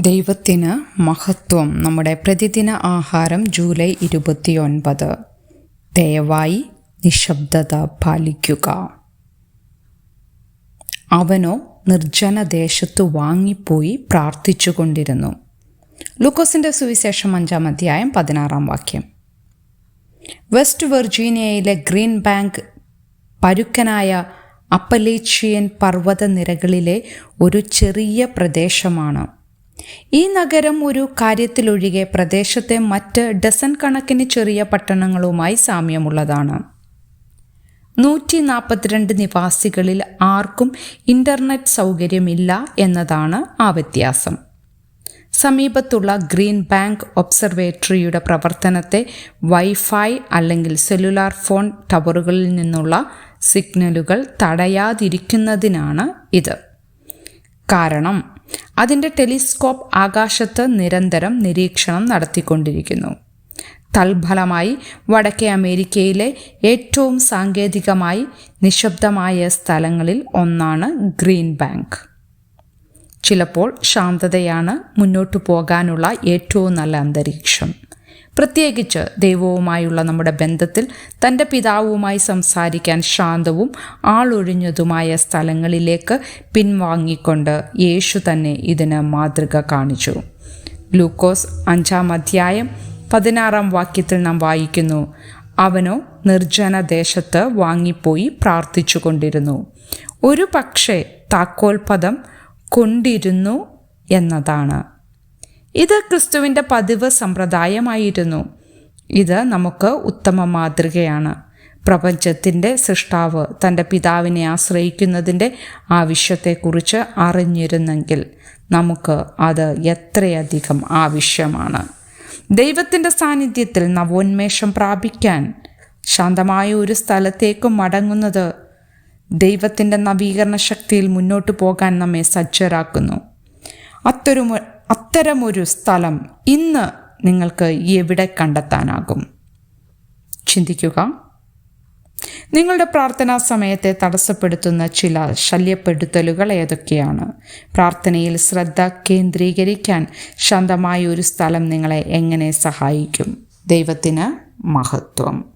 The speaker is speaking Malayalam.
ദൈവത്തിന് മഹത്വം. നമ്മുടെ പ്രതിദിന ആഹാരം ജൂലൈ ഇരുപത്തിയൊൻപത്. ദയവായി നിശബ്ദത പാലിക്കുക. അവനോ നിർജന ദേശത്തു വാങ്ങിപ്പോയി പ്രാർത്ഥിച്ചുകൊണ്ടിരുന്നു. ലൂക്കോസിന്റെ സുവിശേഷം അഞ്ചാം അധ്യായം പതിനാറാം വാക്യം. വെസ്റ്റ് വെർജീനിയയിലെ ഗ്രീൻ ബാങ്ക് പരുക്കനായ അപ്പലേച്ചിയൻ പർവതനിരകളിലെ ഒരു ചെറിയ പ്രദേശമാണ്. ഈ നഗരം ഒരു കാര്യത്തിലൊഴികെ പ്രദേശത്തെ മറ്റ് ഡസൻ കണക്കിന് ചെറിയ പട്ടണങ്ങളുമായി സാമ്യമുള്ളതാണ്. നൂറ്റി നാൽപ്പത്തിരണ്ട് നിവാസികളിൽ ആർക്കും ഇന്റർനെറ്റ് സൗകര്യമില്ല എന്നതാണ് ആ വ്യത്യാസം. സമീപത്തുള്ള ഗ്രീൻ ബാങ്ക് ഒബ്സർവേറ്ററിയുടെ പ്രവർത്തനത്തെ വൈഫൈ അല്ലെങ്കിൽ സെല്ലുലാർ ഫോൺ ടവറുകളിൽ നിന്നുള്ള സിഗ്നലുകൾ തടയാതിരിക്കുന്നതിനാണ് ഇത്. കാരണം അതിന്റെ ടെലിസ്കോപ്പ് ആകാശത്ത് നിരന്തരം നിരീക്ഷണം നടത്തിക്കൊണ്ടിരിക്കുന്നു. തൽഫലമായി വടക്കേ അമേരിക്കയിലെ ഏറ്റവും സാങ്കേതികമായി നിശബ്ദമായ സ്ഥലങ്ങളിൽ ഒന്നാണ് ഗ്രീൻ ബാങ്ക്. ചിലപ്പോൾ ശാന്തതയാണ് മുന്നോട്ടു പോകാനുള്ള ഏറ്റവും നല്ല അന്തരീക്ഷം. പ്രത്യേകിച്ച് ദൈവവുമായുള്ള നമ്മുടെ ബന്ധത്തിൽ തന്റെ പിതാവുമായി സംസാരിക്കാൻ ശാന്തവും ആളൊഴിഞ്ഞതുമായ സ്ഥലങ്ങളിലേക്ക് പിൻവാങ്ങിക്കൊണ്ട് യേശു തന്നെ ഇതിന് മാതൃക കാണിച്ചു. ഗ്ലൂക്കോസ് അഞ്ചാം അധ്യായം പതിനാറാം വാക്യത്തിൽ നാം വായിക്കുന്നു അവനോ നിർജന ദേശത്ത് വാങ്ങിപ്പോയി പ്രാർത്ഥിച്ചു കൊണ്ടിരുന്നു ഒരു പക്ഷേ താക്കോൽപദം കൊണ്ടിരുന്നു എന്നതാണ്. ഇത് ക്രിസ്തുവിന്റെ പതിവ് സമ്പ്രദായമായിരുന്നു. ഇത് നമുക്ക് ഉത്തമ മാതൃകയാണ്. പ്രപഞ്ചത്തിന്റെ സൃഷ്ടാവ് തന്റെ പിതാവിനെ ആശ്രയിക്കുന്നതിന്റെ ആവശ്യത്തെക്കുറിച്ച് അറിഞ്ഞിരുന്നെങ്കിൽ നമുക്ക് അത് എത്രയധികം ആവശ്യമാണ്. ദൈവത്തിന്റെ സാന്നിധ്യത്തിൽ നവോന്മേഷം പ്രാപിക്കാൻ ശാന്തമായ ഒരു സ്ഥലത്തേക്ക് മടങ്ങുന്നത് ദൈവത്തിന്റെ നവീകരണ ശക്തിയിൽ മുന്നോട്ട് പോകാൻ നമ്മെ സജ്ജരാക്കുന്നു. അത്തരമൊ അത്തരമൊരു സ്ഥലം ഇന്ന് നിങ്ങൾക്ക് എവിടെ കണ്ടെത്താനാകും? ചിന്തിക്കുക. നിങ്ങളുടെ പ്രാർത്ഥനാ സമയത്തെ തടസ്സപ്പെടുത്തുന്ന ചില ശല്യപ്പെടുത്തലുകൾ ഏതൊക്കെയാണ്? പ്രാർത്ഥനയിൽ ശ്രദ്ധ കേന്ദ്രീകരിക്കാൻ ശാന്തമായ ഒരു സ്ഥലം നിങ്ങളെ എങ്ങനെ സഹായിക്കും? ദൈവത്തിന് മഹത്വം.